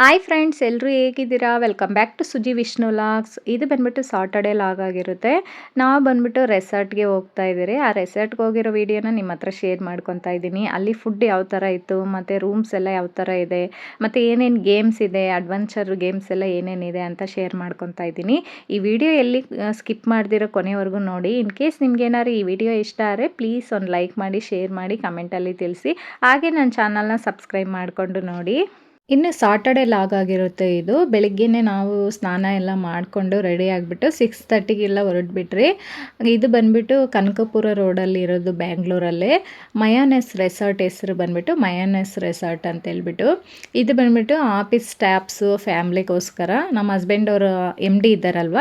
Hi friends ಎಲ್ಲರೂ ಹೇಗಿದ್ದೀರಾ? Welcome back to Suji Vishnu vlogs ಇದು ಬಂದ್ಬಿಟ್ಟು ಸಾಟರ್ಡೇ ಲಾಗ್ ಆಗಿರುತ್ತೆ. ನಾವು ಬಂದ್ಬಿಟ್ಟು ರೆಸಾರ್ಟ್ಗೆ ಹೋಗ್ತಾ ಇದ್ದೀರಿ. ಆ ರೆಸಾರ್ಟ್ಗೆ ಹೋಗಿರೋ ವಿಡಿಯೋನ ನಿಮ್ಮ ಹತ್ರ ಶೇರ್ ಮಾಡ್ಕೊತಾ ಇದ್ದೀನಿ. ಅಲ್ಲಿ ಫುಡ್ ಯಾವ ಥರ ಇತ್ತು, ಮತ್ತು ರೂಮ್ಸ್ ಎಲ್ಲ ಯಾವ ಥರ ಇದೆ, ಮತ್ತು ಏನೇನು ಗೇಮ್ಸ್ ಇದೆ ಅಡ್ವೆಂಚರ್ ಗೇಮ್ಸ್ ಎಲ್ಲ ಏನೇನಿದೆ ಅಂತ ಶೇರ್ ಮಾಡ್ಕೊತಾ ಇದ್ದೀನಿ. ಈ ವಿಡಿಯೋ ಎಲ್ಲಿ ಸ್ಕಿಪ್ ಮಾಡ್ದಿರೋ ಕೊನೆವರೆಗೂ ನೋಡಿ. ಇನ್ ಕೇಸ್ ನಿಮ್ಗೆ ಏನಾದ್ರು ಈ ವಿಡಿಯೋ ಇಷ್ಟ ಆದರೆ ಪ್ಲೀಸ್ ಒಂದು ಲೈಕ್ ಮಾಡಿ ಶೇರ್ ಮಾಡಿ ಕಮೆಂಟಲ್ಲಿ ತಿಳಿಸಿ. ಹಾಗೆ ನನ್ನ ಚಾನಲ್ನ ಸಬ್ಸ್ಕ್ರೈಬ್ ಮಾಡಿಕೊಂಡು ನೋಡಿ. ಇನ್ನು ಸಾಟರ್ಡೆ ಲಾಗ್ ಆಗಿರುತ್ತೆ ಇದು. ಬೆಳಿಗ್ಗೆನೇ ನಾವು ಸ್ನಾನ ಎಲ್ಲ ಮಾಡಿಕೊಂಡು ರೆಡಿ ಆಗಿಬಿಟ್ಟು ಸಿಕ್ಸ್ ತರ್ಟಿಗೆಲ್ಲ ಹೊರಟ್ಬಿಟ್ರಿ. ಇದು ಬಂದುಬಿಟ್ಟು ಕನಕಪುರ ರೋಡಲ್ಲಿ ಇರೋದು ಬ್ಯಾಂಗ್ಳೂರಲ್ಲೇ ಮಯಾನೆಸ್ ರೆಸಾರ್ಟ್ ಹೆಸರು ಬಂದುಬಿಟ್ಟು ಮಯಾನೆಸ್ ರೆಸಾರ್ಟ್ ಅಂತ ಹೇಳ್ಬಿಟ್ಟು. ಇದು ಬಂದುಬಿಟ್ಟು ಆಫೀಸ್ ಸ್ಟಾಫ್ಸು ಫ್ಯಾಮ್ಲಿಗೋಸ್ಕರ ನಮ್ಮ ಹಸ್ಬೆಂಡ್ ಅವರು ಎಂ ಡಿ ಇದ್ದಾರಲ್ವ,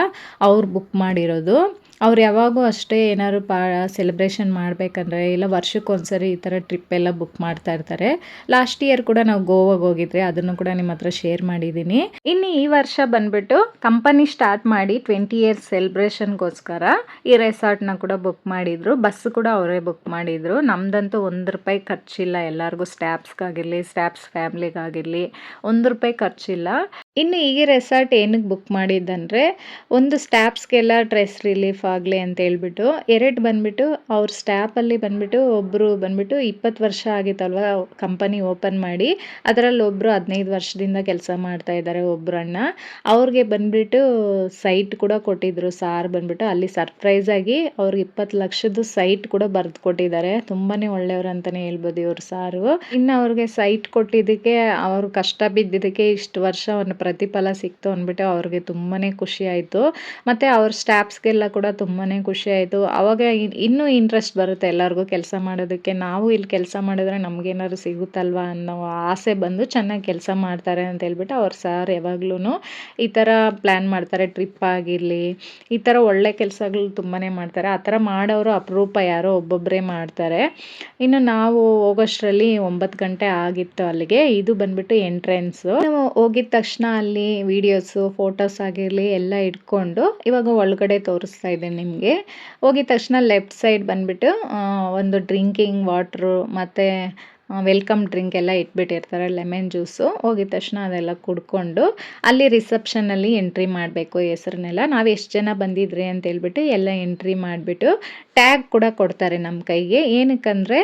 ಅವ್ರು ಬುಕ್ ಮಾಡಿರೋದು. ಅವ್ರು ಯಾವಾಗೂ ಅಷ್ಟೇ ಏನಾದ್ರು ಪಾ ಸೆಲೆಬ್ರೇಷನ್ ಮಾಡಬೇಕಂದ್ರೆ ಇಲ್ಲ ವರ್ಷಕ್ಕೊಂದ್ಸರಿ ಈ ಥರ ಟ್ರಿಪ್ ಎಲ್ಲ ಬುಕ್ ಮಾಡ್ತಾ ಇರ್ತಾರೆ. ಲಾಸ್ಟ್ ಇಯರ್ ಕೂಡ ನಾವು ಗೋವಾಗೆ ಹೋಗಿದ್ರೆ ಅದನ್ನು ಕೂಡ ನಿಮ್ಮ ಹತ್ರ ಶೇರ್ ಮಾಡಿದ್ದೀನಿ ಇನ್ನು ಈ ವರ್ಷ ಬಂದ್ಬಿಟ್ಟು ಕಂಪನಿ ಸ್ಟಾರ್ಟ್ ಮಾಡಿ ಟ್ವೆಂಟಿ ಇಯರ್ಸ್ ಸೆಲೆಬ್ರೇಷನ್ಗೋಸ್ಕರ ಈ ರೆಸಾರ್ಟ್ನ ಕೂಡ ಬುಕ್ ಮಾಡಿದ್ರು. ಬಸ್ ಕೂಡ ಅವರೇ ಬುಕ್ ಮಾಡಿದ್ರು. ನಮ್ದಂತೂ ಒಂದು ರೂಪಾಯಿ ಖರ್ಚಿಲ್ಲ, ಎಲ್ಲರಿಗೂ ಸ್ಟ್ಯಾಪ್ಸ್ಗಾಗಿರಲಿ ಸ್ಟ್ಯಾಪ್ಸ್ ಫ್ಯಾಮ್ಲಿಗಾಗಿರಲಿ ಒಂದು ರೂಪಾಯಿ ಖರ್ಚಿಲ್ಲ. ಇನ್ನು ಈ ರೆಸಾರ್ಟ್ ಏನಕ್ಕೆ ಬುಕ್ ಮಾಡಿದ್ದಂದರೆ ಒಂದು ಸ್ಟಾಫ್ಸ್ಗೆಲ್ಲ ಡ್ರೆಸ್ ರಿಲೀಫ್ ಆಗಲಿ ಅಂತ ಹೇಳ್ಬಿಟ್ಟು, ಎರಡು ಬಂದುಬಿಟ್ಟು ಅವ್ರ ಸ್ಟಾಫಲ್ಲಿ ಬಂದುಬಿಟ್ಟು ಒಬ್ಬರು ಬಂದುಬಿಟ್ಟು ಇಪ್ಪತ್ತು ವರ್ಷ ಆಗಿತ್ತಲ್ವ ಕಂಪನಿ ಓಪನ್ ಮಾಡಿ, ಅದರಲ್ಲಿ ಒಬ್ಬರು ಹದಿನೈದು ವರ್ಷದಿಂದ ಕೆಲಸ ಮಾಡ್ತಾ ಇದ್ದಾರೆ ಒಬ್ಬರಣ್ಣ ಅವ್ರಿಗೆ ಬಂದುಬಿಟ್ಟು ಸೈಟ್ ಕೂಡ ಕೊಟ್ಟಿದ್ರು, ಸಾರ್ ಬಂದುಬಿಟ್ಟು ಅಲ್ಲಿ ಸರ್ಪ್ರೈಸ್ ಆಗಿ ಅವ್ರಿಗೆ ಇಪ್ಪತ್ತು ಲಕ್ಷದ ಸೈಟ್ ಕೂಡ ಬರೆದು ಕೊಟ್ಟಿದ್ದಾರೆ. ತುಂಬಾ ಒಳ್ಳೆಯವ್ರು ಅಂತಲೇ ಹೇಳ್ಬೋದು ಇವ್ರ ಸಾರು. ಇನ್ನು ಅವ್ರಿಗೆ ಸೈಟ್ ಕೊಟ್ಟಿದ್ದಕ್ಕೆ, ಅವರು ಕಷ್ಟ ಬಿದ್ದಿದ್ದಕ್ಕೆ ಇಷ್ಟು ವರ್ಷ ಒಂದು ಪ್ರತಿಫಲ ಸಿಕ್ತು ಅಂದ್ಬಿಟ್ಟು ಅವ್ರಿಗೆ ತುಂಬಾ ಖುಷಿ ಆಯಿತು. ಮತ್ತು ಅವ್ರ ಸ್ಟಾಫ್ಸ್ಗೆಲ್ಲ ಕೂಡ ತುಂಬಾ ಖುಷಿ ಆಯಿತು. ಅವಾಗ ಇನ್ನೂ ಇಂಟ್ರೆಸ್ಟ್ ಬರುತ್ತೆ ಎಲ್ಲರಿಗೂ ಕೆಲಸ ಮಾಡೋದಕ್ಕೆ. ನಾವು ಇಲ್ಲಿ ಕೆಲಸ ಮಾಡಿದ್ರೆ ನಮಗೇನಾದ್ರು ಸಿಗುತ್ತಲ್ವಾ ಅನ್ನೋ ಆಸೆ ಬಂದು ಚೆನ್ನಾಗಿ ಕೆಲಸ ಮಾಡ್ತಾರೆ ಅಂತ ಹೇಳ್ಬಿಟ್ಟು ಅವ್ರ ಸರ್ ಯಾವಾಗ್ಲೂ ಈ ಥರ ಪ್ಲ್ಯಾನ್ ಮಾಡ್ತಾರೆ. ಟ್ರಿಪ್ ಆಗಿರಲಿ, ಈ ಥರ ಒಳ್ಳೆ ಕೆಲಸಗಳು ತುಂಬಾ ಮಾಡ್ತಾರೆ. ಆ ಥರ ಮಾಡೋರು ಅಪರೂಪ ಯಾರೋ ಒಬ್ಬೊಬ್ಬರೇ ಮಾಡ್ತಾರೆ. ಇನ್ನು ನಾವು ಹೋಗೋಷ್ಟರಲ್ಲಿ ಒಂಬತ್ತು ಗಂಟೆ ಆಗಿತ್ತು ಅಲ್ಲಿಗೆ. ಇದು ಬಂದ್ಬಿಟ್ಟು ಎಂಟ್ರೆನ್ಸು ನಾವು ಹೋಗಿದ ತಕ್ಷಣ ಅಲ್ಲಿ ವೀಡಿಯೋಸು ಫೋಟೋಸ್ ಆಗಿರಲಿ ಎಲ್ಲ ಇಟ್ಕೊಂಡು ಇವಾಗ ಒಳಗಡೆ ತೋರಿಸ್ತಾ ಇದೆ ನಿಮಗೆ. ಹೋಗಿದ ತಕ್ಷಣ ಲೆಫ್ಟ್ ಸೈಡ್ ಬಂದುಬಿಟ್ಟು ಒಂದು ಡ್ರಿಂಕಿಂಗ್ ವಾಟ್ರು ಮತ್ತು ವೆಲ್ಕಮ್ ಡ್ರಿಂಕ್ ಎಲ್ಲ ಇಟ್ಬಿಟ್ಟಿರ್ತಾರೆ ಲೆಮನ್ ಜ್ಯೂಸು ಹೋಗಿದ ತಕ್ಷಣ ಅದೆಲ್ಲ ಕುಡ್ಕೊಂಡು ಅಲ್ಲಿ ರಿಸೆಪ್ಷನಲ್ಲಿ ಎಂಟ್ರಿ ಮಾಡಬೇಕು ಹೆಸರನ್ನೆಲ್ಲ. ನಾವು ಎಷ್ಟು ಜನ ಬಂದಿದ್ರಿ ಅಂತ ಹೇಳ್ಬಿಟ್ಟು ಎಲ್ಲ ಎಂಟ್ರಿ ಮಾಡಿಬಿಟ್ಟು ಟ್ಯಾಗ್ ಕೂಡ ಕೊಡ್ತಾರೆ ನಮ್ಮ ಕೈಗೆ. ಏನಕ್ಕಂದರೆ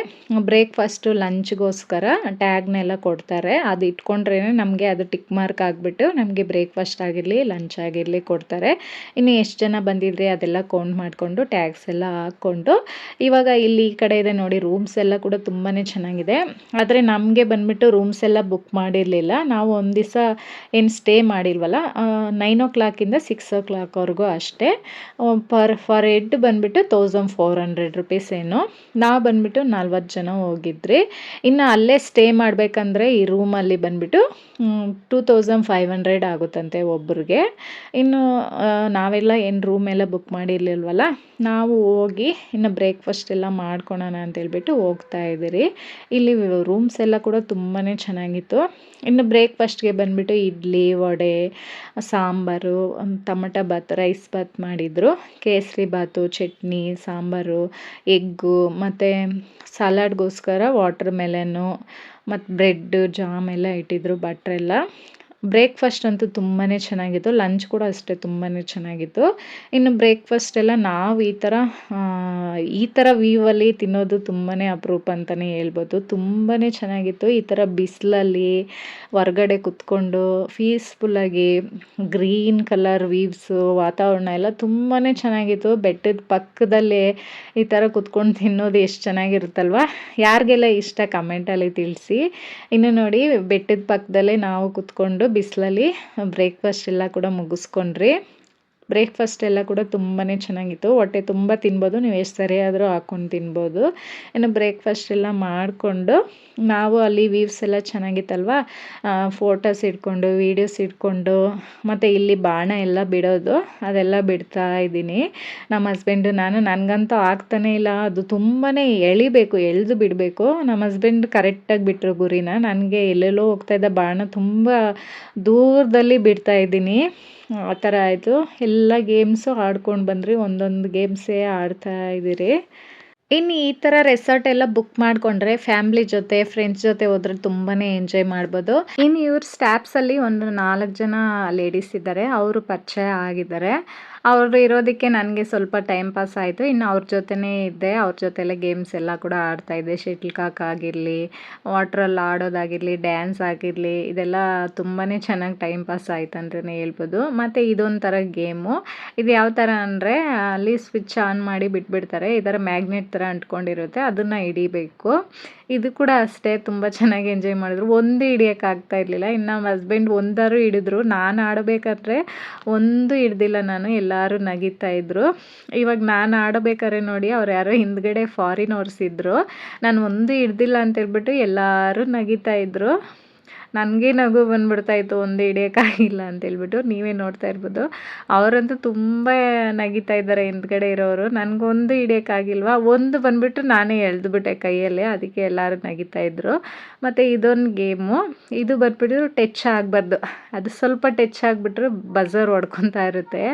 ಬ್ರೇಕ್ಫಾಸ್ಟು ಲಂಚ್ಗೋಸ್ಕರ ಟ್ಯಾಗ್ನೆಲ್ಲ ಕೊಡ್ತಾರೆ. ಅದು ಇಟ್ಕೊಂಡ್ರೇ ನಮಗೆ ಅದು ಟಿಕ್ ಮಾರ್ಕ್ ಆಗಿಬಿಟ್ಟು ನಮಗೆ ಬ್ರೇಕ್ಫಾಸ್ಟ್ ಆಗಿರಲಿ ಲಂಚ್ ಆಗಿರಲಿ ಕೊಡ್ತಾರೆ. ಇನ್ನು ಎಷ್ಟು ಜನ ಬಂದಿದ್ರಿ ಅದೆಲ್ಲ ಕೌಂಟ್ ಮಾಡಿಕೊಂಡು ಟ್ಯಾಗ್ಸ್ ಎಲ್ಲ ಹಾಕ್ಕೊಂಡು. ಇವಾಗ ಇಲ್ಲಿ ಈ ಕಡೆ ಇದೆ ನೋಡಿ ರೂಮ್ಸ್ ಎಲ್ಲ ಕೂಡ ತುಂಬಾ ಚೆನ್ನಾಗಿದೆ. ಆದರೆ ನಮಗೆ ಬಂದುಬಿಟ್ಟು ರೂಮ್ಸ್ ಎಲ್ಲ ಬುಕ್ ಮಾಡಿರಲಿಲ್ಲ. ನಾವು ಒಂದು ದಿವಸ ಏನು ಸ್ಟೇ ಮಾಡಿಲ್ವಲ್ಲ ನೈನ್ ಓ ಕ್ಲಾಕಿಂದ ಸಿಕ್ಸ್ ಓ ಕ್ಲಾಕ್ವರೆಗೂ ಅಷ್ಟೇ. ಪರ್ ಫಾರ್ ಹೆಡ್ ಬಂದುಬಿಟ್ಟು ತೌಸಂಡ್ ಫೋರ್ ಹಂಡ್ರೆಡ್ ರುಪೀಸ್ ಏನು. ನಾವು ಬಂದುಬಿಟ್ಟು ನಲ್ವತ್ತು ಜನ ಹೋಗಿದ್ರಿ. ಇನ್ನು ಅಲ್ಲೇ ಸ್ಟೇ ಮಾಡಬೇಕಂದ್ರೆ ಈ ರೂಮಲ್ಲಿ ಬಂದುಬಿಟ್ಟು ಟೂ ತೌಸಂಡ್ ಫೈವ್ ಹಂಡ್ರೆಡ್ ಆಗುತ್ತಂತೆ ಒಬ್ಬರಿಗೆ ಇನ್ನು ನಾವೆಲ್ಲ ಏನು ರೂಮ್ ಎಲ್ಲ ಬುಕ್ ಮಾಡಿರಲಿಲ್ವಲ್ಲ, ನಾವು ಹೋಗಿ ಇನ್ನು ಬ್ರೇಕ್ಫಾಸ್ಟ್ ಎಲ್ಲ ಮಾಡ್ಕೊಳೋಣ ಅಂತೇಳ್ಬಿಟ್ಟು ಹೋಗ್ತಾ ಇದ್ದೀರಿ. ಇಲ್ಲಿ ರೂಮ್ಸ್ ಎಲ್ಲ ಕೂಡ ತುಂಬಾ ಚೆನ್ನಾಗಿತ್ತು. ಇನ್ನು ಬ್ರೇಕ್ಫಾಸ್ಟ್ಗೆ ಬಂದುಬಿಟ್ಟು ಇಡ್ಲಿ, ವಡೆ, ಸಾಂಬಾರು ಟಮಟ ಬಾತ್ ರೈಸ್ ಬಾತ್ ಮಾಡಿದರು. ಕೇಸರಿ ಬಾತು ಚಟ್ನಿ, ಸಾಂಬಾರು. ಎಗ್ಗು ಮತ್ತು ಸಲಾಡ್ಗೋಸ್ಕರ ವಾಟರ್ ಮೆಲನ್ನು ಮತ್ತು ಬ್ರೆಡ್ಡು ಜಾಮ್ ಎಲ್ಲ ಇಟ್ಟಿದ್ರು ಭಟ್ರೆಲ್ಲ ಬ್ರೇಕ್ಫಾಸ್ಟ್ ಅಂತೂ ತುಂಬಾ ಚೆನ್ನಾಗಿತ್ತು. ಲಂಚ್ ಕೂಡ ಅಷ್ಟೇ ತುಂಬಾ ಚೆನ್ನಾಗಿತ್ತು. ಇನ್ನು ಬ್ರೇಕ್ಫಾಸ್ಟ್ ಎಲ್ಲ ನಾವು ಈ ಥರ ಈ ಥರ ವ್ಯೂವಲ್ಲಿ ತಿನ್ನೋದು ತುಂಬಾ ಅಪರೂಪ ಅಂತಲೇ ಹೇಳ್ಬೋದು. ತುಂಬಾ ಚೆನ್ನಾಗಿತ್ತು. ಈ ಥರ ಬಿಸಿಲಲ್ಲಿ ಹೊರಗಡೆ ಕುತ್ಕೊಂಡು ಪೀಸ್ಫುಲ್ಲಾಗಿ ಗ್ರೀನ್ ಕಲರ್ ವೀವ್ಸು ವಾತಾವರಣ ಎಲ್ಲ ತುಂಬಾ ಚೆನ್ನಾಗಿತ್ತು. ಬೆಟ್ಟದ ಪಕ್ಕದಲ್ಲೇ ಈ ಥರ ಕುತ್ಕೊಂಡು ತಿನ್ನೋದು ಎಷ್ಟು ಚೆನ್ನಾಗಿರುತ್ತಲ್ವ? ಯಾರಿಗೆಲ್ಲ ಇಷ್ಟ ಕಮೆಂಟಲ್ಲಿ ತಿಳಿಸಿ. ಇನ್ನು ನೋಡಿ, ಬೆಟ್ಟದ ಪಕ್ಕದಲ್ಲೇ ನಾವು ಕುತ್ಕೊಂಡು ಬಿಸಿಲಲ್ಲಿ ಬ್ರೇಕ್ಫಾಸ್ಟ್ ಎಲ್ಲ ಕೂಡ ಮುಗಿಸ್ಕೊಂಡ್ರಿ. ಬ್ರೇಕ್ಫಾಸ್ಟ್ ಎಲ್ಲ ಕೂಡ ತುಂಬಾ ಚೆನ್ನಾಗಿತ್ತು. ಹೊಟ್ಟೆ ತುಂಬ ತಿನ್ಬೋದು. ನೀವು ಎಷ್ಟು ಸರಿಯಾದರೂ ಹಾಕ್ಕೊಂಡು ತಿನ್ಬೋದು. ಇನ್ನು ಬ್ರೇಕ್ಫಾಸ್ಟ್ ಎಲ್ಲ ಮಾಡಿಕೊಂಡು ನಾವು ಅಲ್ಲಿ ವೀವ್ಸ್ ಎಲ್ಲ ಚೆನ್ನಾಗಿತ್ತಲ್ವ? ಫೋಟೋಸ್ ಇಟ್ಕೊಂಡು ವೀಡಿಯೋಸ್ ಇಟ್ಕೊಂಡು, ಮತ್ತು ಇಲ್ಲಿ ಬಾಣ ಎಲ್ಲ ಬಿಡೋದು. ಅದೆಲ್ಲ ಬಿಡ್ತಾ ಇದ್ದೀನಿ. ನಮ್ಮ ಹಸ್ಬೆಂಡು ನಾನು. ನನಗಂತೂ ಆಗ್ತಾನೇ ಇಲ್ಲ. ಅದು ತುಂಬಾ ಎಳಿಬೇಕು, ಎಳೆದು ಬಿಡಬೇಕು. ನಮ್ಮ ಹಸ್ಬೆಂಡ್ ಕರೆಕ್ಟಾಗಿ ಬಿಟ್ಟರು ಗುರಿನ. ನನಗೆ ಎಲ್ಲೆಲ್ಲೋ ಹೋಗ್ತಾ ಇದ್ದ ಬಾಣ ತುಂಬ ದೂರದಲ್ಲಿ ಬಿಡ್ತಾ ಇದ್ದೀನಿ. ಆ ಥರ ಆಯಿತು. ಎಲ್ಲ ಗೇಮ್ಸು ಆಡ್ಕೊಂಡು ಬಂದ್ರಿ, ಒಂದೊಂದು ಗೇಮ್ಸೇ ಆಡ್ತಾ ಇದ್ದೀರಿ ಇನ್ನು ಈ ಥರ ರೆಸಾರ್ಟ್ ಎಲ್ಲ ಬುಕ್ ಮಾಡಿಕೊಂಡ್ರೆ ಫ್ಯಾಮ್ಲಿ ಜೊತೆ ಫ್ರೆಂಡ್ಸ್ ಜೊತೆ ಹೋದ್ರೆ ತುಂಬಾ ಎಂಜಾಯ್ ಮಾಡ್ಬೋದು. ಇನ್ನು ಇವ್ರ ಸ್ಟಾಫ್ಸಲ್ಲಿ ಒಂದು ನಾಲ್ಕು ಜನ ಲೇಡೀಸ್ ಇದ್ದಾರೆ, ಅವರು ಪರಿಚಯ ಆಗಿದ್ದಾರೆ. ಅವರು ಇರೋದಕ್ಕೆ ನನಗೆ ಸ್ವಲ್ಪ ಟೈಮ್ ಪಾಸ್ ಆಯಿತು. ಇನ್ನು ಅವ್ರ ಜೊತೆನೇ ಇದ್ದೆ. ಅವ್ರ ಜೊತೆಲೆ ಗೇಮ್ಸ್ ಎಲ್ಲ ಕೂಡ ಆಡ್ತಾಯಿದ್ದೆ ಶೆಟ್ಲ್ ಕಾಕ್ ಆಗಿರಲಿ ವಾಟ್ರಲ್ಲಿ ಆಡೋದಾಗಿರಲಿ ಡ್ಯಾನ್ಸ್ ಆಗಿರಲಿ, ಇದೆಲ್ಲ ತುಂಬಾ ಚೆನ್ನಾಗಿ ಟೈಮ್ ಪಾಸ್ ಆಯ್ತು ಅಂತಲೇ ಹೇಳ್ಬೋದು. ಮತ್ತು ಇದೊಂಥರ ಗೇಮು ಇದು ಯಾವ ಥರ ಅಂದರೆ, ಅಲ್ಲಿ ಸ್ವಿಚ್ ಆನ್ ಮಾಡಿ ಬಿಟ್ಬಿಡ್ತಾರೆ. ಈ ಥರ ಮ್ಯಾಗ್ನೆಟ್ ಥರ ಅಂಟ್ಕೊಂಡಿರುತ್ತೆ. ಅದನ್ನು ಹಿಡಿಬೇಕು. ಇದು ಕೂಡ ಅಷ್ಟೇ. ತುಂಬ ಚೆನ್ನಾಗಿ ಎಂಜಾಯ್ ಮಾಡಿದ್ರು. ಒಂದು ಹಿಡಿಯೋಕ್ಕಾಗ್ತಾ ಇರಲಿಲ್ಲ. ಇನ್ನು ನಮ್ಮ ಹಸ್ಬೆಂಡ್ ಒಂದಾರು ಹಿಡಿದ್ರು. ನಾನು ಆಡಬೇಕಾದ್ರೆ ಒಂದು ಹಿಡ್ದಿಲ್ಲ ನಾನು. ಎಲ್ಲರೂ ನಗಿತಾ ಇದ್ರು. ಇವಾಗ ನಾನು ಆಡಬೇಕಾದ್ರೆ ನೋಡಿ ಅವ್ರು ಯಾರೋ ಹಿಂದ್ಗಡೆ ಫಾರಿನ್ ಇದ್ದರು ನಾನು ಒಂದು ಹಿಡ್ದಿಲ್ಲ ಅಂತೇಳ್ಬಿಟ್ಟು ಎಲ್ಲರೂ ನಗಿತಾ ಇದ್ರು. ನನಗೆ ನಗು ಬಂದ್ಬಿಡ್ತಾಯಿತ್ತು ಒಂದು ಹಿಡಿಯೋಕ್ಕಾಗಿಲ್ಲ ಅಂತೇಳ್ಬಿಟ್ಟು ನೀವೇ ನೋಡ್ತಾ ಇರ್ಬೋದು. ಅವರಂತೂ ತುಂಬ ನಗಿತಾ ಇದ್ದಾರೆ ಹಿಂದ್ಗಡೆ ಇರೋರು. ನನಗೊಂದು ಹಿಡಿಯೋಕ್ಕಾಗಿಲ್ವ? ಒಂದು ಬಂದುಬಿಟ್ಟು ನಾನೇ ಎಳೆದ್ಬಿಟ್ಟೆ ಕೈಯಲ್ಲಿ, ಅದಕ್ಕೆ ಎಲ್ಲರೂ ನಗಿತಾ ಇದ್ದರು ಮತ್ತು ಇದೊಂದು ಗೇಮು. ಇದು ಬಂದ್ಬಿಟ್ಟು ಟಚ್ ಆಗಬಾರ್ದು. ಅದು ಸ್ವಲ್ಪ ಟಚ್ ಆಗಿಬಿಟ್ರೆ ಬಜರ್ ಹೊಡ್ಕೊತಾ ಇರುತ್ತೆ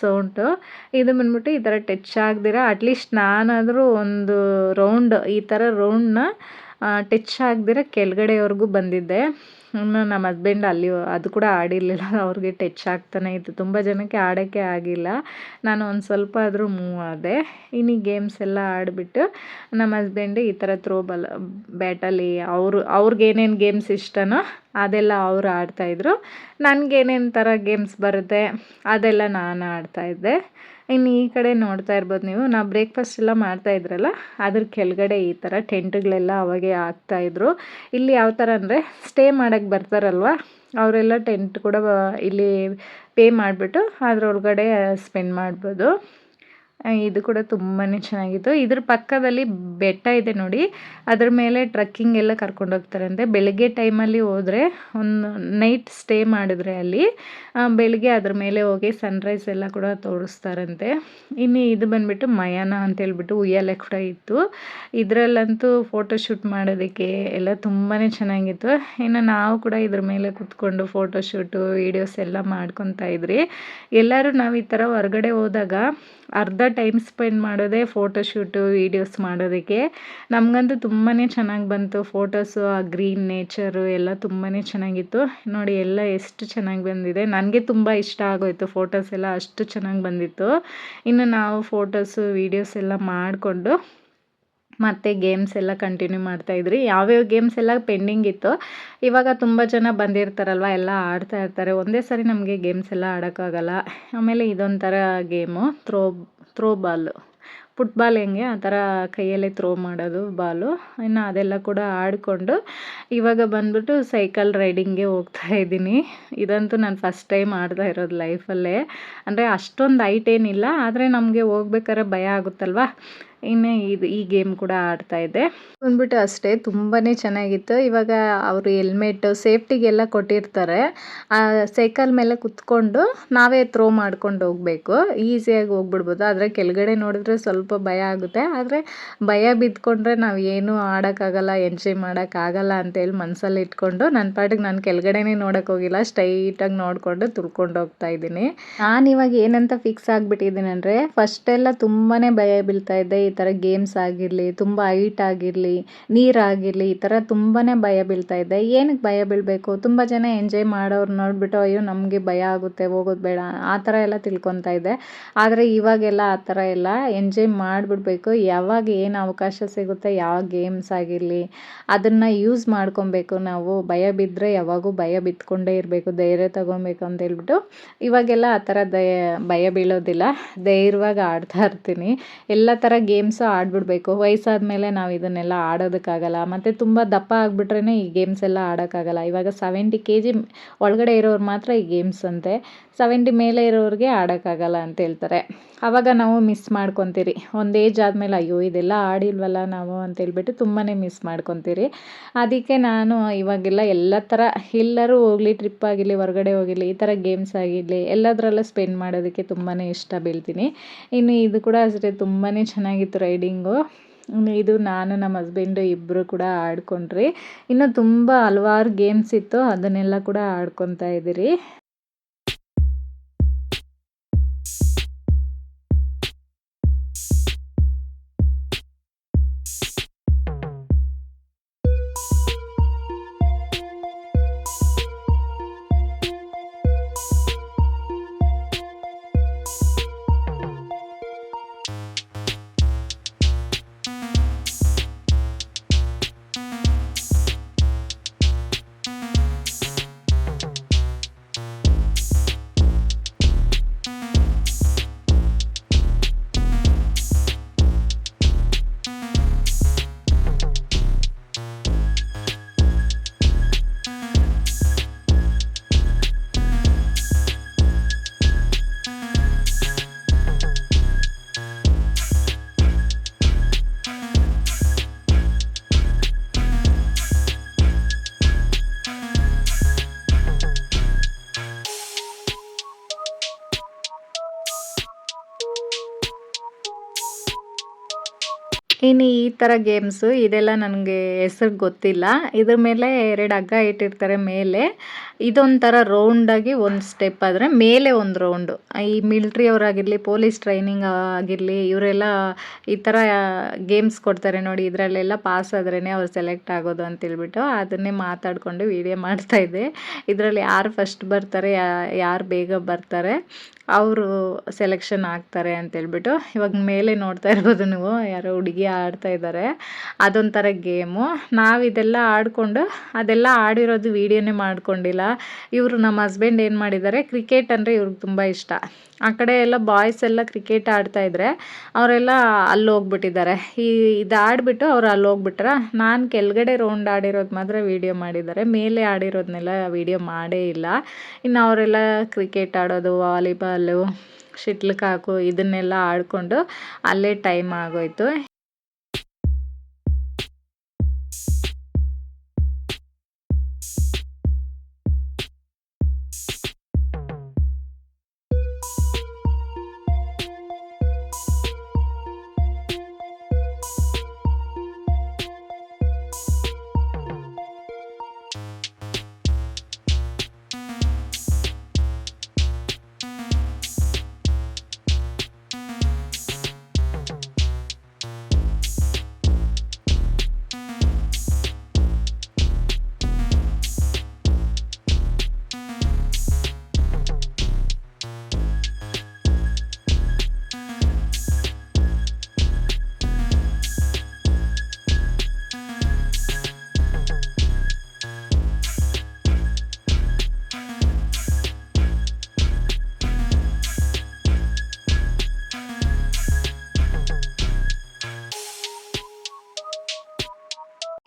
ಸೌಂಡು ಇದು ಬಂದ್ಬಿಟ್ಟು ಈ ಥರ ಟಚ್ ಆಗದಿರ? ಅಟ್ಲೀಸ್ಟ್ ನಾನಾದರೂ ಒಂದು ರೌಂಡ್ ಈ ಥರ ರೌಂಡ್ನ ಟಚ್ ಆಗದಿರ ಕೆಳಗಡೆವರೆಗೂ ಬಂದಿದ್ದೆ. ಇನ್ನು ನಮ್ಮ ಹಸ್ಬೆಂಡ್ ಅಲ್ಲಿ ಅದು ಕೂಡ ಆಡಿರಲಿಲ್ಲ. ಅವ್ರಿಗೆ ಟಚ್ ಆಗ್ತಾನೆ ಇತ್ತು. ತುಂಬ ಜನಕ್ಕೆ ಆಡೋಕ್ಕೆ ಆಗಿಲ್ಲ. ನಾನು ಒಂದು ಸ್ವಲ್ಪ ಆದರೂ ಮೂವ್ ಆದೆ. ಇನ್ನು ಗೇಮ್ಸ್ ಎಲ್ಲ ಆಡಿಬಿಟ್ಟು ನಮ್ಮ ಹಸ್ಬೆಂಡ್ ಈ ಥರ ಥ್ರೋ ಬಾಲ್ ಬ್ಯಾಟಲ್ಲಿ ಅವರು, ಅವ್ರಿಗೆ ಏನೇನು ಗೇಮ್ಸ್ ಇಷ್ಟನೋ ಅದೆಲ್ಲ ಅವರು ಆಡ್ತಾಯಿದ್ರು ನನಗೇನೇನು ಥರ ಗೇಮ್ಸ್ ಬರುತ್ತೆ ಅದೆಲ್ಲ ನಾನು ಆಡ್ತಾಯಿದ್ದೆ ಇನ್ನು ಈ ಕಡೆ ನೋಡ್ತಾ ಇರ್ಬೋದು ನೀವು. ನಾವು ಬ್ರೇಕ್ಫಾಸ್ಟ್ ಎಲ್ಲ ಮಾಡ್ತಾ ಇದ್ರಲ್ಲ, ಅದ್ರ ಕೆಳಗಡೆ ಈ ಥರ ಟೆಂಟ್ಗಳೆಲ್ಲ ಅವಾಗೆ ಹಾಕ್ತಾಯಿದ್ರು ಇಲ್ಲಿ ಯಾವ ಥರ ಅಂದರೆ ಸ್ಟೇ ಮಾಡೋಕ್ಕೆ ಬರ್ತಾರಲ್ವ, ಅವರೆಲ್ಲ ಟೆಂಟ್ ಕೂಡ ಇಲ್ಲಿ ಪೇ ಮಾಡಿಬಿಟ್ಟು ಅದರೊಳಗಡೆ ಸ್ಪೆಂಡ್ ಮಾಡ್ಬೋದು. ಇದು ಕೂಡ ತುಂಬಾ ಚೆನ್ನಾಗಿತ್ತು. ಇದ್ರ ಪಕ್ಕದಲ್ಲಿ ಬೆಟ್ಟ ಇದೆ ನೋಡಿ. ಅದ್ರ ಮೇಲೆ ಟ್ರಕ್ಕಿಂಗ್ ಎಲ್ಲ ಕರ್ಕೊಂಡು ಹೋಗ್ತಾರಂತೆ ಬೆಳಗ್ಗೆ ಟೈಮಲ್ಲಿ ಹೋದರೆ ಒಂದು ನೈಟ್ ಸ್ಟೇ ಮಾಡಿದ್ರೆ ಅಲ್ಲಿ ಬೆಳಗ್ಗೆ ಅದ್ರ ಮೇಲೆ ಹೋಗಿ ಸನ್ರೈಸ್ ಎಲ್ಲ ಕೂಡ ತೋರಿಸ್ತಾರಂತೆ ಇನ್ನು ಇದು ಬಂದುಬಿಟ್ಟು ಮಯಾನ ಅಂತ ಹೇಳ್ಬಿಟ್ಟು ಉಯ್ಯಾಲೆ ಕೂಡ ಇತ್ತು. ಇದರಲ್ಲಂತೂ ಫೋಟೋಶೂಟ್ ಮಾಡೋದಕ್ಕೆ ಎಲ್ಲ ತುಂಬಾ ಚೆನ್ನಾಗಿತ್ತು. ಇನ್ನು ನಾವು ಕೂಡ ಇದ್ರ ಮೇಲೆ ಕುತ್ಕೊಂಡು ಫೋಟೋಶೂಟು ವೀಡಿಯೋಸ್ ಎಲ್ಲ ಮಾಡ್ಕೊತಾ ಇದ್ರಿ. ಎಲ್ಲರೂ ನಾವು ಈ ಥರ ಹೊರಗಡೆ ಹೋದಾಗ ಅರ್ಧ ಟೈಮ್ ಸ್ಪೆಂಡ್ ಮಾಡೋದೇ ಫೋಟೋಶೂಟು ವೀಡಿಯೋಸ್ ಮಾಡೋದಕ್ಕೆ. ನಮಗಂತೂ ತುಂಬಾ ಚೆನ್ನಾಗಿ ಬಂತು. ಫೋಟೋಸು ಆ ಗ್ರೀನ್ ನೇಚರು ಎಲ್ಲ ತುಂಬಾ ಚೆನ್ನಾಗಿತ್ತು. ನೋಡಿ, ಎಲ್ಲ ಎಷ್ಟು ಚೆನ್ನಾಗಿ ಬಂದಿದೆ. ನನಗೆ ತುಂಬ ಇಷ್ಟ ಆಗೋಯಿತು ಫೋಟೋಸ್ ಎಲ್ಲ, ಅಷ್ಟು ಚೆನ್ನಾಗಿ ಬಂದಿತ್ತು. ಇನ್ನು ನಾವು ಫೋಟೋಸು ವೀಡಿಯೋಸ್ ಎಲ್ಲ ಮಾಡಿಕೊಂಡು ಮತ್ತು ಗೇಮ್ಸ್ ಎಲ್ಲ ಕಂಟಿನ್ಯೂ ಮಾಡ್ತಾಯಿದ್ರಿ ಯಾವ್ಯಾವ ಗೇಮ್ಸ್ ಎಲ್ಲ ಪೆಂಡಿಂಗ್ ಇತ್ತು? ಇವಾಗ ತುಂಬ ಜನ ಬಂದಿರ್ತಾರಲ್ವ, ಎಲ್ಲ ಆಡ್ತಾ ಇರ್ತಾರೆ. ಒಂದೇ ಸರಿ ನಮಗೆ ಗೇಮ್ಸ್ ಎಲ್ಲ ಆಡೋಕ್ಕಾಗಲ್ಲ. ಆಮೇಲೆ ಇದೊಂಥರ game throw throw ball football ಹೆಂಗೆ? ಆ ಥರ ಕೈಯಲ್ಲೇ ಥ್ರೋ ಮಾಡೋದು ಬಾಲು ಇನ್ನು ಅದೆಲ್ಲ ಕೂಡ ಆಡಿಕೊಂಡು ಇವಾಗ ಬಂದ್ಬಿಟ್ಟು ಸೈಕಲ್ ರೈಡಿಂಗ್ಗೆ ಹೋಗ್ತಾ ಇದ್ದೀನಿ. ಇದಂತೂ ನಾನು ಫಸ್ಟ್ ಟೈಮ್ ಆಡ್ತಾ ಇರೋದು ಲೈಫಲ್ಲೇ ಅಂದರೆ ಅಷ್ಟೊಂದು ಹೈಟ್ ಏನಿಲ್ಲ, ಆದರೆ ನಮಗೆ ಹೋಗ್ಬೇಕಾದ್ರೆ ಭಯ ಆಗುತ್ತಲ್ವ? ಇನ್ನು ಇದು ಈ ಗೇಮ್ ಕೂಡ ಆಡ್ತಾ ಇದ್ದೆ. ಬಂದ್ಬಿಟ್ಟು ಅಷ್ಟೇ ತುಂಬಾ ಚೆನ್ನಾಗಿತ್ತು. ಇವಾಗ ಅವರು ಹೆಲ್ಮೆಟ್ಟು ಸೇಫ್ಟಿಗೆಲ್ಲ ಕೊಟ್ಟಿರ್ತಾರೆ. ಆ ಸೈಕಲ್ ಮೇಲೆ ಕುತ್ಕೊಂಡು ನಾವೇ ಥ್ರೋ ಮಾಡ್ಕೊಂಡು ಹೋಗಬೇಕು. ಈಸಿಯಾಗಿ ಹೋಗ್ಬಿಡ್ಬೋದು. ಆದರೆ ಕೆಳಗಡೆ ನೋಡಿದ್ರೆ ಸ್ವಲ್ಪ ಭಯ ಆಗುತ್ತೆ. ಆದರೆ ಭಯ ಬಿದ್ದುಕೊಂಡ್ರೆ ನಾವು ಏನೂ ಆಡೋಕ್ಕಾಗಲ್ಲ ಎಂಜಾಯ್ ಮಾಡೋಕ್ಕಾಗಲ್ಲ ಅಂತೇಳಿ ಮನಸ್ಸಲ್ಲಿ ಇಟ್ಕೊಂಡು ನನ್ನ ಪಾಟಿಗೆ ನಾನು ಕೆಳಗಡೆನೇ ನೋಡೋಕೆ ಹೋಗಿಲ್ಲ. ಸ್ಟ್ರೈಟಾಗಿ ನೋಡಿಕೊಂಡು ತುಳ್ಕೊಂಡು ಹೋಗ್ತಾ ಇದ್ದೀನಿ. ನಾನು ಇವಾಗ ಏನಂತ ಫಿಕ್ಸ್ ಆಗಿಬಿಟ್ಟಿದ್ದೀನಿ ಅಂದರೆ ಫಸ್ಟೆಲ್ಲ ತುಂಬಾ ಭಯ ಬೀಳ್ತಾ ಇದ್ದೆ. ಈ ಥರ ಗೇಮ್ಸ್ ಆಗಿರಲಿ, ತುಂಬ ಹೈಟ್ ಆಗಿರಲಿ ನೀರಾಗಿರಲಿ ಈ ಥರ ತುಂಬಾ ಭಯ ಬೀಳ್ತಾ ಇದ್ದೆ ಏನಕ್ಕೆ ಭಯ ಬೀಳಬೇಕು? ತುಂಬ ಜನ ಎಂಜಾಯ್ ಮಾಡೋರು ನೋಡಿಬಿಟ್ಟು ಅಯ್ಯೋ ನಮಗೆ ಭಯ ಆಗುತ್ತೆ, ಹೋಗೋದು ಬೇಡ, ಆ ಥರ ಎಲ್ಲ ತಿಳ್ಕೊತಾ ಇದ್ದೆ ಆದರೆ ಇವಾಗೆಲ್ಲ ಆ ಥರ ಎಲ್ಲ ಎಂಜಾಯ್ ಮಾಡಿಬಿಡ್ಬೇಕು. ಯಾವಾಗ ಏನು ಅವಕಾಶ ಸಿಗುತ್ತೆ, ಯಾವ ಗೇಮ್ಸ್ ಆಗಿರಲಿ, ಅದನ್ನು ಯೂಸ್ ಮಾಡ್ಕೊಬೇಕು ನಾವು. ಭಯ ಬಿದ್ದರೆ ಯಾವಾಗೂ ಭಯ ಬಿತ್ಕೊಂಡೇ ಇರಬೇಕು, ಧೈರ್ಯ ತಗೊಬೇಕು ಅಂತ ಹೇಳ್ಬಿಟ್ಟು ಇವಾಗೆಲ್ಲ ಆ ಥರ ದಯ ಭಯ ಬೀಳೋದಿಲ್ಲ. ಧೈರ್ಯವಾಗಿ ಆಡ್ತಾ ಇರ್ತೀನಿ. ಎಲ್ಲ ಥರ ಗೇಮ್ಸು ಆಡಿಬಿಡ್ಬೇಕು. ವಯಸ್ಸಾದ ಮೇಲೆ ನಾವು ಇದನ್ನೆಲ್ಲ ಆಡೋದಕ್ಕಾಗಲ್ಲ. ಮತ್ತು ತುಂಬ ದಪ್ಪ ಆಗಿಬಿಟ್ರೇ ಈ ಗೇಮ್ಸ್ ಎಲ್ಲ ಆಡೋಕ್ಕಾಗಲ್ಲ. ಇವಾಗ ಸೆವೆಂಟಿ ಕೆ ಜಿ ಒಳಗಡೆ ಇರೋರು ಮಾತ್ರ ಈ ಗೇಮ್ಸ್ ಅಂತೆ. ಸೆವೆಂಟಿ ಮೇಲೆ ಇರೋರಿಗೆ ಆಡೋಕ್ಕಾಗಲ್ಲ ಅಂತ ಹೇಳ್ತಾರೆ. ಆವಾಗ ನಾವು ಮಿಸ್ ಮಾಡ್ಕೊತೀರಿ. ಒಂದು ಏಜ್ ಆದಮೇಲೆ ಅಯ್ಯೋ, ಇದೆಲ್ಲ ಆಡಿಲ್ವಲ್ಲ ನಾವು ಅಂತೇಳ್ಬಿಟ್ಟು ತುಂಬಾ ಮಿಸ್ ಮಾಡ್ಕೊತೀರಿ. ಅದಕ್ಕೆ ನಾನು ಇವಾಗೆಲ್ಲ ಎಲ್ಲ ಥರ ಎಲ್ಲರೂ ಹೋಗಲಿ ಟ್ರಿಪ್ ಆಗಿರಲಿ, ಹೊರಗಡೆ ಹೋಗಿರಲಿ, ಈ ಥರ ಗೇಮ್ಸ್ ಆಗಿರಲಿ, ಎಲ್ಲದರಲ್ಲೂ ಸ್ಪೆಂಡ್ ಮಾಡೋದಕ್ಕೆ ತುಂಬಾ ಇಷ್ಟ ಬೀಳ್ತೀನಿ. ಇನ್ನು ಇದು ಕೂಡ ಅಷ್ಟೇ ತುಂಬಾ ಚೆನ್ನಾಗಿತ್ತು ರೈಡಿಂಗು. ಇದು ನಾನು ನಮ್ಮ ಹಸ್ಬೆಂಡು ಇಬ್ಬರು ಕೂಡ ಆಡ್ಕೊಂಡ್ರಿ. ಇನ್ನೂ ತುಂಬ ಹಲವಾರು ಗೇಮ್ಸ್ ಇತ್ತು, ಅದನ್ನೆಲ್ಲ ಕೂಡ ಆಡ್ಕೊತಾ ಇದ್ದೀರಿ. ಇನ್ನು ಈ ಥರ ಗೇಮ್ಸು ಇದೆಲ್ಲ ನನಗೆ ಹೆಸರು ಗೊತ್ತಿಲ್ಲ. ಇದ್ರ ಮೇಲೆ ಎರಡು ಹಗ್ಗ ಇಟ್ಟಿರ್ತಾರೆ ಮೇಲೆ. ಇದೊಂಥರ ರೌಂಡಾಗಿ ಒಂದು ಸ್ಟೆಪ್ ಆದರೆ ಮೇಲೆ ಒಂದು ರೌಂಡು ಈ ಮಿಲ್ಟ್ರಿಯವರಾಗಿರಲಿ ಪೊಲೀಸ್ ಟ್ರೈನಿಂಗ್ ಆಗಿರಲಿ, ಇವರೆಲ್ಲ ಈ ಥರ ಗೇಮ್ಸ್ ಕೊಡ್ತಾರೆ ನೋಡಿ, ಇದರಲ್ಲೆಲ್ಲ ಪಾಸ್ ಆದ್ರೇ ಅವ್ರು ಸೆಲೆಕ್ಟ್ ಆಗೋದು ಅಂತೇಳ್ಬಿಟ್ಟು ಅದನ್ನೇ ಮಾತಾಡಿಕೊಂಡು ವೀಡಿಯೋ ಮಾಡ್ತಾಯಿದ್ದೆ ಇದರಲ್ಲಿ ಯಾರು ಫಸ್ಟ್ ಬರ್ತಾರೆ ಯಾರು ಬೇಗ ಬರ್ತಾರೆ? ಅವರು ಸೆಲೆಕ್ಷನ್ ಆಗ್ತಾರೆ ಅಂತೇಳ್ಬಿಟ್ಟು ಇವಾಗ ಮೇಲೆ ನೋಡ್ತಾ ಇರ್ಬೋದು ನೀವು, ಯಾರೋ ಹುಡುಗಿ ಆಡ್ತಾ ಇದ್ದಾರೆ ಅದೊಂಥರ ಗೇಮು. ನಾವು ಇದೆಲ್ಲ ಆಡಿಕೊಂಡು, ಅದೆಲ್ಲ ಆಡಿರೋದು ವೀಡಿಯೋನೇ ಮಾಡ್ಕೊಂಡಿಲ್ಲ. ಇವರು ನಮ್ಮ ಹಸ್ಬೆಂಡ್ ಏನು ಮಾಡಿದ್ದಾರೆ ಕ್ರಿಕೆಟ್ ಅಂದರೆ ಇವ್ರಿಗೆ ತುಂಬ ಇಷ್ಟ. ಆ ಕಡೆ ಎಲ್ಲ ಬಾಯ್ಸ್ ಎಲ್ಲ ಕ್ರಿಕೆಟ್ ಆಡ್ತಾ ಇದ್ದರೆ ಅವರೆಲ್ಲ ಅಲ್ಲಿ ಹೋಗ್ಬಿಟ್ಟಿದ್ದಾರೆ. ಈ ಇದು ಆಡಿಬಿಟ್ಟು ಅವ್ರು ಅಲ್ಲಿ ಹೋಗ್ಬಿಟ್ರ? ನಾನು ಕೆಳಗಡೆ ರೌಂಡ್ ಆಡಿರೋದು ಮಾತ್ರ ವೀಡಿಯೋ ಮಾಡಿದ್ದಾರೆ. ಮೇಲೆ ಆಡಿರೋದನ್ನೆಲ್ಲ ವೀಡಿಯೋ ಮಾಡೇ ಇಲ್ಲ. ಇನ್ನು ಅವರೆಲ್ಲ ಕ್ರಿಕೆಟ್ ಆಡೋದು ವಾಲಿಬಾಲು ಶಿಟ್ಲ್ ಕಾಕು ಇದನ್ನೆಲ್ಲ ಆಡಿಕೊಂಡು ಅಲ್ಲೇ ಟೈಮ್ ಆಗೋಯ್ತು.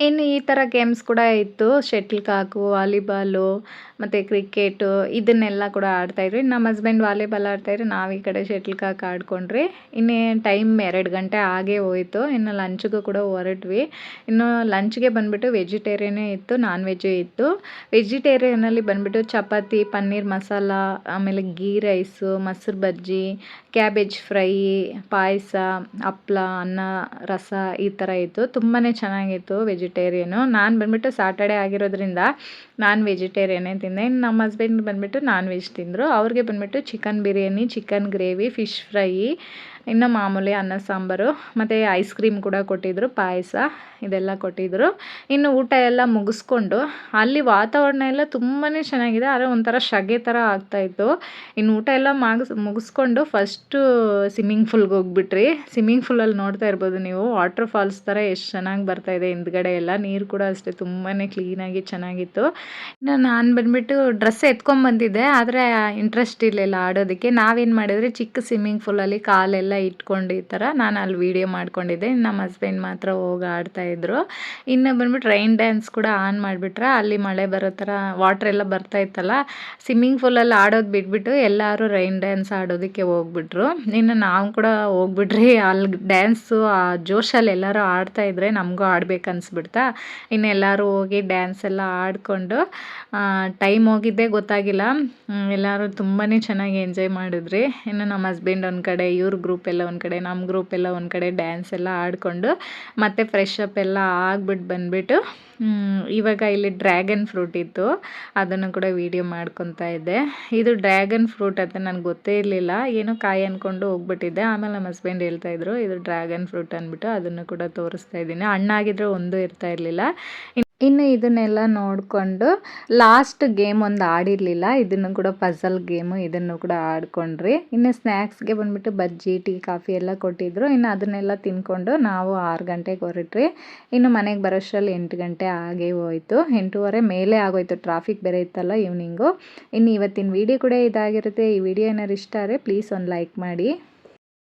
ಇನ್ನು ಈ ಥರ ಗೇಮ್ಸ್ ಕೂಡ ಇತ್ತು. ಶೆಟ್ಲ್ ಕಾಕು ವಾಲಿಬಾಲು ಮತ್ತು ಕ್ರಿಕೆಟು ಇದನ್ನೆಲ್ಲ ಕೂಡ ಆಡ್ತಾಯಿದ್ವಿ ನಮ್ಮ ಹಸ್ಬೆಂಡ್ ವಾಲಿಬಾಲ್ ಆಡ್ತಾಯಿದ್ರು ನಾವು ಈ ಕಡೆ ಶೆಟ್ಲ್ ಕಾಕ್ ಆಡ್ಕೊಂಡ್ರಿ ಇನ್ನೇ ಟೈಮ್ ಎರಡು ಗಂಟೆ ಆಗೇ ಹೋಯಿತು. ಇನ್ನು ಲಂಚ್ಗೂ ಕೂಡ ಹೊರಟ್ವಿ. ಇನ್ನು ಲಂಚ್ಗೆ ಬಂದುಬಿಟ್ಟು ವೆಜಿಟೇರಿಯನೇ ಇತ್ತು ನಾನ್ ವೆಜ್ಜು ಇತ್ತು. ವೆಜಿಟೇರಿಯನಲ್ಲಿ ಬಂದುಬಿಟ್ಟು ಚಪಾತಿ, ಪನ್ನೀರ್ ಮಸಾಲ, ಆಮೇಲೆ ಗೀ ರೈಸು ಮೊಸರು ಬಜ್ಜಿ ಕ್ಯಾಬೇಜ್ ಫ್ರೈ ಪಾಯಸ ಹಪ್ಪಳ ಅನ್ನ, ರಸ ಈ ಥರ ಇತ್ತು. ತುಂಬಾ ಚೆನ್ನಾಗಿತ್ತು ವೆಜಿಟೇರಿಯನು ನಾನು ಬಂದುಬಿಟ್ಟು ಸಾಟರ್ಡೆ ಆಗಿರೋದ್ರಿಂದ ನಾನ್ ವೆಜಿಟೇರಿಯನ್ನೇ ತಿಂದೆ. ಇನ್ನು ನಮ್ಮ ಹಸ್ಬೆಂಡ್ ಬಂದುಬಿಟ್ಟು ನಾನ್ ವೆಜ್ ತಿಂದರು. ಅವ್ರಿಗೆ ಬಂದುಬಿಟ್ಟು chicken biryani chicken gravy fish fry ಇನ್ನು ಮಾಮೂಲಿ ಅನ್ನ ಸಾಂಬಾರು, ಮತ್ತು ಐಸ್ ಕ್ರೀಮ್ ಕೂಡ ಕೊಟ್ಟಿದ್ದರು ಪಾಯಸ ಇದೆಲ್ಲ ಕೊಟ್ಟಿದ್ದರು ಇನ್ನು ಊಟ ಎಲ್ಲ ಮುಗಿಸ್ಕೊಂಡು ಅಲ್ಲಿ ವಾತಾವರಣ ಎಲ್ಲ ತುಂಬಾ ಚೆನ್ನಾಗಿದೆ, ಆದರೆ ಒಂಥರ ಶಗೆ ಥರ ಆಗ್ತಾಯಿತ್ತು ಇನ್ನು ಊಟ ಎಲ್ಲ ಮಾಗಿಸ್, ಮುಗಿಸ್ಕೊಂಡು ಫಸ್ಟು ಸ್ವಿಮ್ಮಿಂಗ್ ಫೂಲ್ಗೆ ಹೋಗ್ಬಿಟ್ರಿ. ಸ್ವಿಮ್ಮಿಂಗ್ ಫೂಲಲ್ಲಿ ನೋಡ್ತಾ ಇರ್ಬೋದು ನೀವು ವಾಟರ್ ಫಾಲ್ಸ್ ಥರ ಎಷ್ಟು ಚೆನ್ನಾಗಿ ಬರ್ತಾಯಿದೆ ಹಿಂದ್ಗಡೆ ಎಲ್ಲ. ನೀರು ಕೂಡ ಅಷ್ಟೇ ತುಂಬಾ ಕ್ಲೀನಾಗಿ ಚೆನ್ನಾಗಿತ್ತು. ಇನ್ನು ನಾನು ಬಂದುಬಿಟ್ಟು ಡ್ರೆಸ್ ಎತ್ಕೊಂಬಂದಿದ್ದೆ, ಆದರೆ ಇಂಟ್ರೆಸ್ಟ್ ಇರಲಿಲ್ಲ ಆಡೋದಕ್ಕೆ. ನಾವೇನು ಮಾಡಿದ್ರೆ, ಚಿಕ್ಕ ಸ್ವಿಮ್ಮಿಂಗ್ ಫೂಲಲ್ಲಿ ಕಾಲೆಲ್ಲ ಇಟ್ಕೊಂಡು ಈ ಥರ ನಾನು ಅಲ್ಲಿ ವೀಡಿಯೋ ಮಾಡ್ಕೊಂಡಿದ್ದೆ. ನಮ್ಮ ಹಸ್ಬೆಂಡ್ ಮಾತ್ರ ಹೋಗಿ ಆಡ್ತಾ ಇದ್ರು. ಇನ್ನು ಬಂದ್ಬಿಟ್ಟು ರೈನ್ ಡ್ಯಾನ್ಸ್ ಕೂಡ ಆನ್ ಮಾಡಿಬಿಟ್ರೆ ಅಲ್ಲಿ ಮಳೆ ಬರೋ ಥರ ವಾಟ್ರ್ ಎಲ್ಲ ಬರ್ತಾ ಇತ್ತಲ್ಲ ಸ್ವಿಮ್ಮಿಂಗ್ ಫೂಲಲ್ಲಿ ಆಡೋದು ಬಿಟ್ಬಿಟ್ಟು ಎಲ್ಲರೂ ರೈನ್ ಡ್ಯಾನ್ಸ್ ಆಡೋದಕ್ಕೆ ಹೋಗ್ಬಿಟ್ರು. ಇನ್ನು ನಾವು ಕೂಡ ಹೋಗ್ಬಿಟ್ರಿ, ಅಲ್ಲಿ ಡ್ಯಾನ್ಸು ಆ ಜೋಶಲ್ಲಿ ಎಲ್ಲರೂ ಆಡ್ತಾ ಇದ್ರೆ ನಮಗೂ ಆಡ್ಬೇಕು ಅನ್ಸ್ಬಿಡ್ತಾ ಇನ್ನು ಎಲ್ಲರೂ ಹೋಗಿ ಡ್ಯಾನ್ಸ್ ಎಲ್ಲ ಆಡಿಕೊಂಡು ಟೈಮ್ ಹೋಗಿದ್ದೇ ಗೊತ್ತಾಗಿಲ್ಲ. ಎಲ್ಲರೂ ತುಂಬಾ ಚೆನ್ನಾಗಿ ಎಂಜಾಯ್ ಮಾಡಿದ್ರಿ. ಇನ್ನು ನಮ್ಮ ಹಸ್ಬೆಂಡ್ ಒಂದು ಕಡೆ ಇವ್ರ ಗ್ರೂಪ್ ಎಲ್ಲ ಒಂದು ಕಡೆ ನಮ್ಮ ಗ್ರೂಪ್ ಎಲ್ಲ ಒಂದು ಕಡೆ ಡ್ಯಾನ್ಸ್ ಎಲ್ಲ ಆಡಿಕೊಂಡು ಮತ್ತು ಫ್ರೆಶ್ ಅಪ್ ಎಲ್ಲ ಆಗ್ಬಿಟ್ಟು ಬಂದುಬಿಟ್ಟು ಇವಾಗ ಇಲ್ಲಿ ಡ್ರ್ಯಾಗನ್ ಫ್ರೂಟ್ ಇತ್ತು. ಅದನ್ನು ಕೂಡ ವೀಡಿಯೋ ಮಾಡ್ಕೊತಾ ಇದ್ದೆ. ಇದು ಡ್ರ್ಯಾಗನ್ ಫ್ರೂಟ್ ಅಂತ ನನಗೆ ಗೊತ್ತೇ ಇರಲಿಲ್ಲ. ಏನೋ ಕಾಯಿ ಅಂದ್ಕೊಂಡು ಹೋಗ್ಬಿಟ್ಟಿದ್ದೆ. ಆಮೇಲೆ ನಮ್ಮ ಹಸ್ಬೆಂಡ್ ಹೇಳ್ತಾಯಿದ್ರು ಇದು ಡ್ರ್ಯಾಗನ್ ಫ್ರೂಟ್ ಅಂದ್ಬಿಟ್ಟು ಅದನ್ನು ಕೂಡ ತೋರಿಸ್ತಾ ಇದ್ದೀನಿ. ಹಣ್ಣಾಗಿದ್ರೆ ಒಂದು ಇರ್ತಾ ಇರಲಿಲ್ಲ. ಇನ್ನು ಇದನ್ನೆಲ್ಲ ನೋಡಿಕೊಂಡು ಲಾಸ್ಟ್ ಗೇಮ್ ಒಂದು ಆಡಿರಲಿಲ್ಲ. ಇದನ್ನು ಕೂಡ ಪಝಲ್ ಗೇಮು ಇದನ್ನು ಕೂಡ ಆಡ್ಕೊಂಡ್ರಿ. ಇನ್ನು ಸ್ನ್ಯಾಕ್ಸ್ಗೆ ಬಂದುಬಿಟ್ಟು ಬಜ್ಜಿ, ಟೀ, ಕಾಫಿ ಎಲ್ಲ ಕೊಟ್ಟಿದ್ರು. ಇನ್ನು ಅದನ್ನೆಲ್ಲ ತಿನ್ಕೊಂಡು ನಾವು ಆರು ಗಂಟೆಗೆ ಹೊರಟ್ರಿ. ಇನ್ನು ಮನೆಗೆ ಬರೋಷ್ಟರಲ್ಲಿ ಎಂಟು ಗಂಟೆ ಆಗೇ ಹೋಯಿತು. ಎಂಟೂವರೆ ಮೇಲೆ ಆಗೋಯ್ತು. ಟ್ರಾಫಿಕ್ ಬೇರೆ ಇತ್ತಲ್ಲ ಈವ್ನಿಂಗು ಇನ್ನು ಇವತ್ತಿನ ವೀಡಿಯೋ ಕೂಡ ಇದಾಗಿರುತ್ತೆ. ಈ ವಿಡಿಯೋ ಏನಾರು ಇಷ್ಟ ಆದರೆ ಪ್ಲೀಸ್ ಒಂದು ಲೈಕ್ ಮಾಡಿ.